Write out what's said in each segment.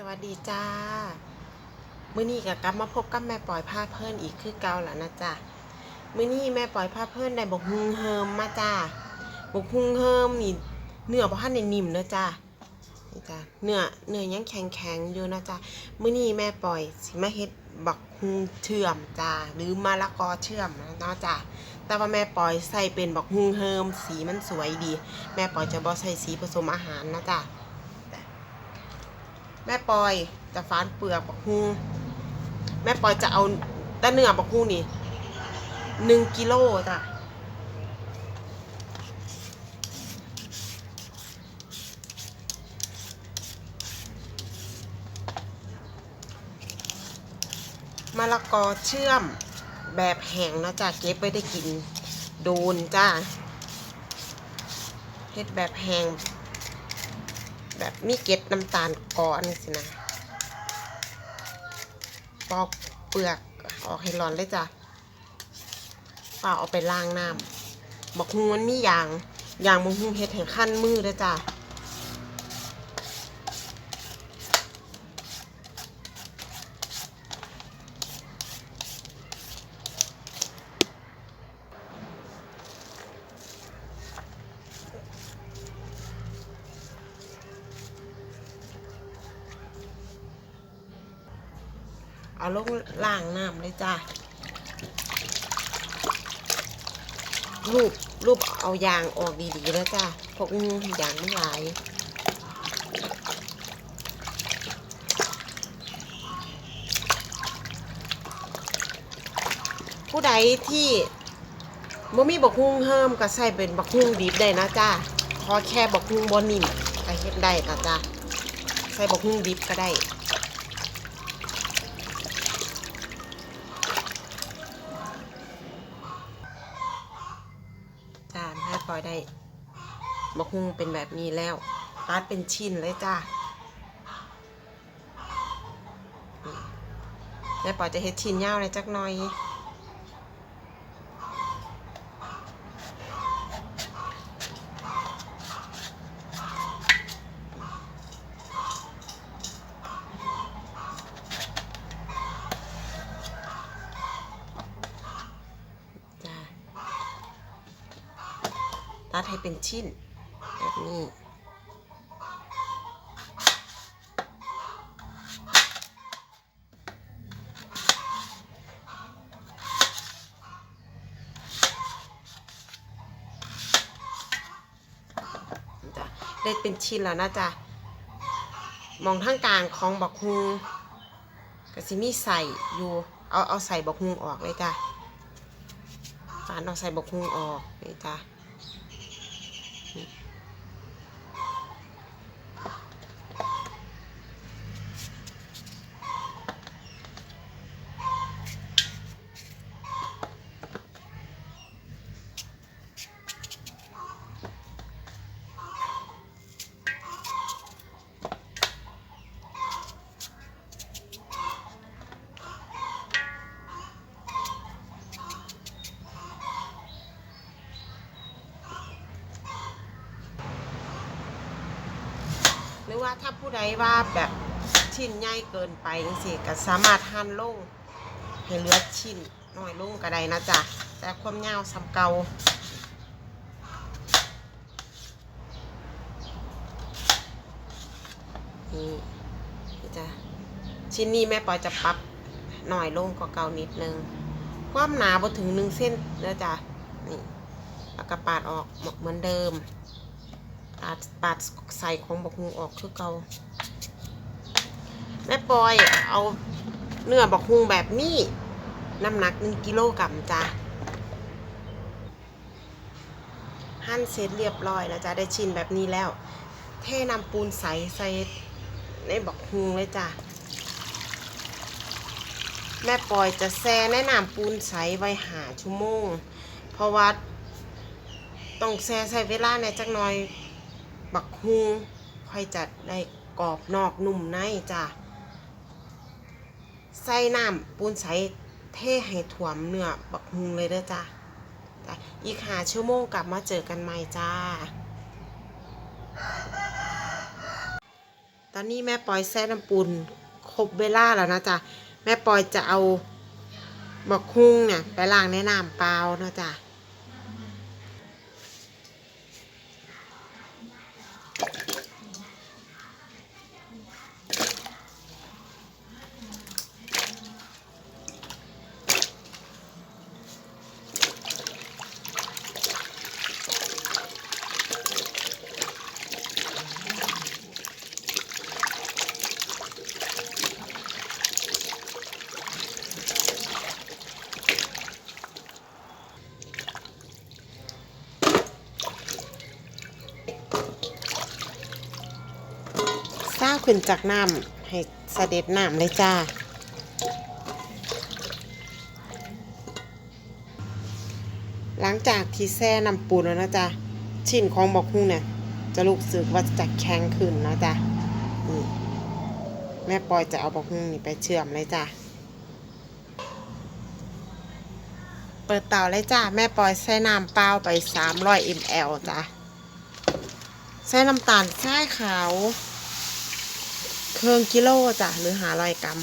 สวัสดีจ้า มื้อนี้ก็กลับมาพบกับแม่ปล่อยผ้าเพิ่นอีกคือเก่าแล้วนะจ้ามื้อนี้แม่ปล่อยผ้าเพิ่นได้บกฮุงเฮิมมาจ้าบกฮุงเฮิมนี่เนื้อบ่ทันได้นิ่มเด้อจ้านี่จ้าเนื้อเนื้อยังแข็งๆอยู่นะจ้ามื้อนี้แม่ปล่อยสิมาเฮ็ดบักฮุงเชื่อมจ้าหรือมะละกอเชื่อมนะเนาะจ้าแต่ว่าแม่ปล่อยใส่เป็นบักฮุงเฮิมสีมันสวยดี แม่ปล่อยจะบ่ใส่สีผสมอาหารนะจ้า แม่ปอยจะฟานเปลือกบักฮุงแม่ปอยจะเอาแต่เนื้อบักฮุงนี่หนึ่งกิโลจ้ะมะละกอเชื่อมแบบแห้งนะจ๊ะเก็บไว้ได้กิน โดนจ้าเฮ็ดแบบแห้ง แบบมีเกล็ดน้ำตาลก่อนสินะปอกเปลือกออกให้ร้อนเลยจ้ะป่าเอาไปล้างน้ำบอกฮุงมันมีอย่างอย่างบงฮุงเห็ดแห้ขั้นมือเลยจ้ะ เอาลงล้างน้ำเลยจ้ะรูปรูปเอายางออกดีๆแล้วจ้ะพวกงูยางมันหลายผู้ใดที่บ่มีบักฮุ่งเฮิมก็ใส่เป็นบักฮุ่งดิบได้นะจ้าพอแค่บักฮุ่งบ่นิ่มก็เฮ็ดได้นะจ้าใส่บักฮุ่งดิบก็ได้ บักฮุ่งเป็นแบบนี้แล้วตัดเป็นชิ้นเลยจ้าแม่ปอจะเฮ็ดชิ้นยาวเลยจักหน่อยจ้าตัดให้เป็นชิ้น นี้ได้เป็นชิ้นแล้วนะจ๊ะ มองทางกลางของบักฮุงก็สิมีใส่อยู่ เอาเอาใส่บักฮุงออกเลยจ้ะฝานเอาใส่บกฮุงออกนี่จ้ะ รือว่าถ้าผู้ใดว่าแบบชิ้นใหญ่เกินไปจังซี่ก็สามารถหั่นลงให้เหลือชิ้นน้อยลงก็ได้นะจ๊ะแต่ความยาวซ้ำเกานี่จ้ะชิ้นนี้แม่ปอยจะปรับหน่อยลงกว่าเก่านิดนึง ความหนาบ่ถึงหนึ่งเส้นเด้อจ้ะนี่แล้วก็ปาดออกเหมือนเดิม ปาดปาดใส่ของบกฮูออกคือเก่าแม่ปอยเอาเนื้อบกฮูแบบนี้ น้ำหนักหนึ่งกิโลกรัมจ้ะหั่นเสร็จเรียบร้อยแล้วจ้ะได้ชิ้นแบบนี้แล้ว เทน้ำปูนใสใส่ในบักฮุงเลยจ้ะแม่ปอยจะแช่ในน้ำปูนใสไว้หาชั่วโมง เพราะว่าต้องแช่ใช้เวลาในจักหน่อย บักฮุงค่อยจะได้กรอบนอกนุ่มในจ้ะใส่น้ำปูนใสเทให้ถ่วมเนื้อบักฮุงเลยเด้อจ้ะจ้ะอีกหาชั่วโมงกลับมาเจอกันใหม่จ้า ตอนนี้แม่ปอยแซ่น้ำปูนครบเวลาแล้วนะจ๊ะแม่ปอยจะเอาบักฮุงเนี่ยไปล้างในน้ำเปล่านะจ๊ะ เศร้าขึ้นจากน้ำให้เสด็จน้ำเลยจ้า หลังจากที่แช่น้ำปูนแล้วนะจ๊ะ ชิ้นของบอกฮุ้งเนี่ย จะรู้สึกว่าจะแข็งขึ้นนะจ๊ะนี่แม่ปอยจะเอาบอกฮุ้งนี่ไปเชื่อมเลยจ้ะเปิดเตาเลยจ้ะแม่ปอยใส่น้ำเปล่าไป300 ml จ้ะใส่น้ำตาลทรายขาว เครื่องกิโลจ้ะหรือหาร้อยกรัม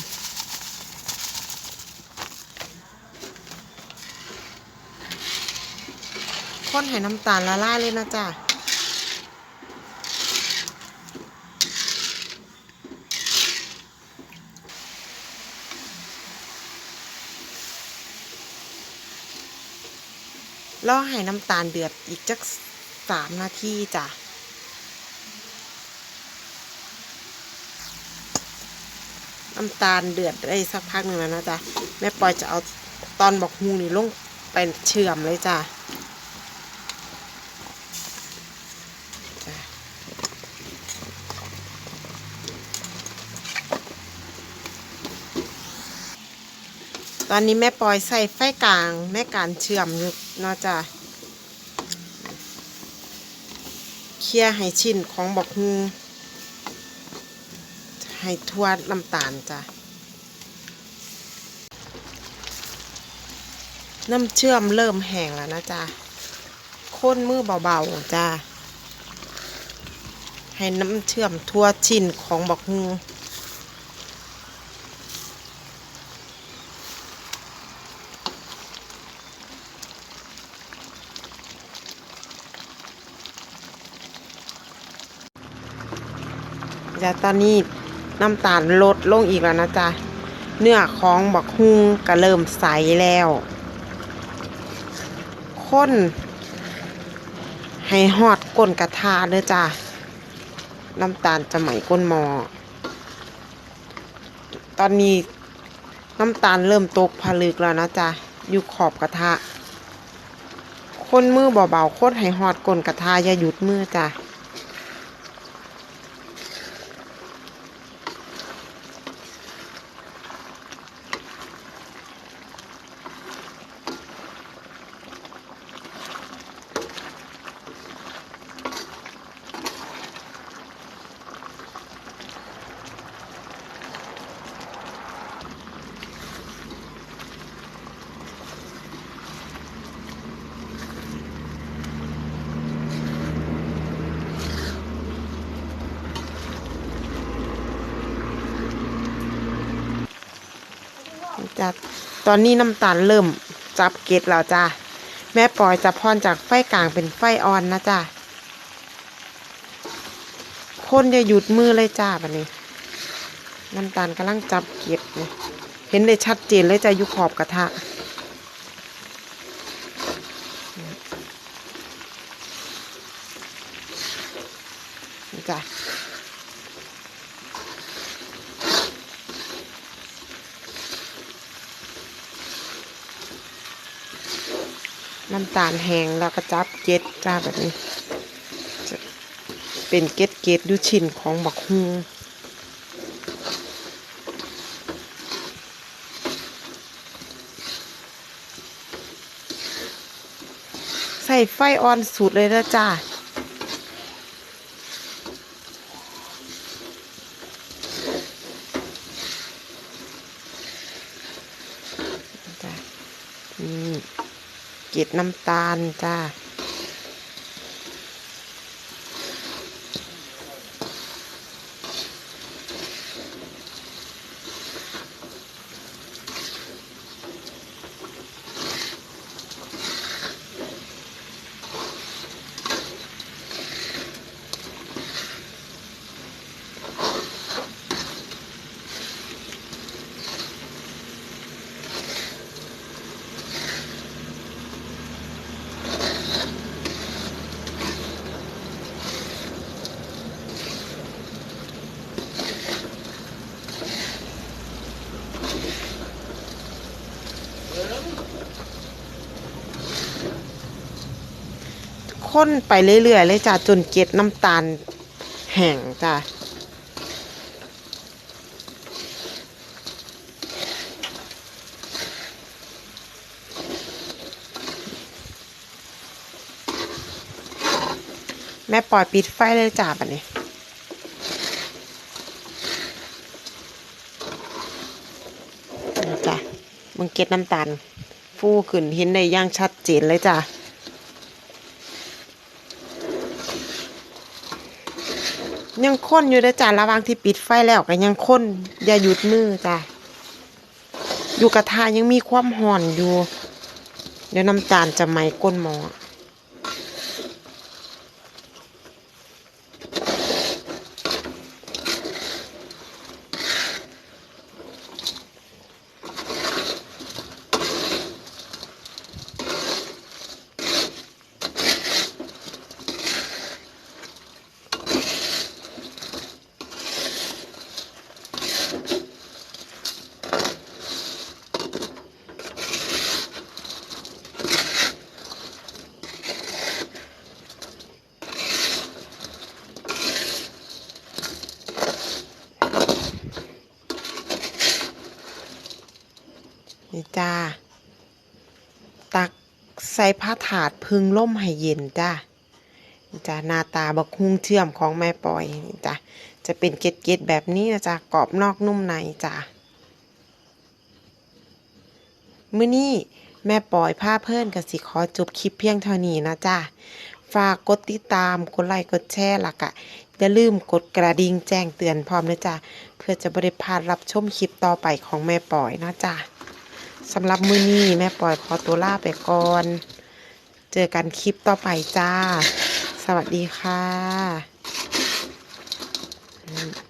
ข้นให้น้ำตาลละลายเลยนะจ๊ะรอให้น้ำตาลเดือดอีกจักสามนาทีจ้ะ น้ำตาลเดือดได้สักพักหนึ่งแล้วนะจ๊ะแม่ปอยจะเอาตอนบอกฮูนี่ลงไปเชื่อมเลยจ้ะตอนนี้แม่ปอยใส่ไฟกลางแม่การเชื่อมอยู่นะจ้ะเคลียร์ให้ชิ้นของบอกฮู ให้ทั่วน้ำตาลจ้ะ น้ำเชื่อมเริ่มแห้งแล้วนะจ๊ะค้นมือเบาๆจ้ะ ให้น้ำเชื่อมทั่วชิ้นของบักฮูจ้ะตอนนี้ น้ำตาลลดลงอีกแล้วนะจ๊ะ เนื้อของบักฮุงก็เริ่มใสแล้วข้นให้หอดก้นกระทะเด้อจ้ะ น้ำตาลจะไหมก้นหมอ ตอนนี้น้ำตาลเริ่มตกผลึกแล้วนะจ๊ะ อยู่ขอบกระทะค้นมือเบาๆค้นให้หอดก้นกระทะอย่าหยุดมือจ้ะ จ้ะตอนนี้น้ำตาลเริ่มจับเกล็ดแล้วจ้ะแม่ปล่อยจะพอนจากไฟกลางเป็นไฟอ่อนนะจ้ะคนจะหยุดมือเลยจ้าบันนี้ น้ำตาลกำลังจับเกล็ดเนี่ยเห็นได้ชัดเจนเลยจ้ะอยู่ขอบกระทะจ้ะ น้ำตาลแห้งแล้วก็จับเก็ดจ้าแบบนี้ เป็นเก็ดเก็ดดูชิ้นของบักฮูใส่ไฟอ่อนสุดเลยนะจ้าจ้ะนี่ เกล็ดน้ำตาลจ้า ข้นไปเรื่อยๆเลยจ้ะจนเกล็ดน้ำตาลแห้งจ้ะแม่ปล่อยปิดไฟเลยจ้าบัดนี้นี่จ้ะมึงเก็ดน้ำตาล ฟูขึ้นเห็นได้ย่างชัดเจนเลยจ้ะ ยังค้นอยู่เด้อจ้าระวังที่ปิดไฟแล้วก็ยังค้นอย่าหยุดมือจ้าอยู่กระทายังมีความห่อนอยู่ เดี๋ยวน้ำตาลจะไหมก้นหมอ นี่จ้า ตัก ใส่ผ้าถาดพึงล่มให้เย็นจ้าจ้าหน้าตาบักฮุ้งเชื่อมของแม่ปอยนะจ้าจะเป็นเกล็ดๆแบบนี้นะจ้ากรอบนอกนุ่มในจ้ามื้อนี้แม่ปอยผ้าเพื่อนกับสิขอจบคลิปเพียงเท่านี้นะจ้าฝากกดติดตามกดไลค์กดแชร์และกะอย่าลืมกดกระดิ่งแจ้งเตือนพร้อมนะจ้าเพื่อจะบริพาดรับชมคลิปต่อไปของแม่ปอยนะจ้า สำหรับมือนี้แม่ปล่อยขอตัวลาไปก่อน เจอกันคลิปต่อไปจ้า สวัสดีค่ะ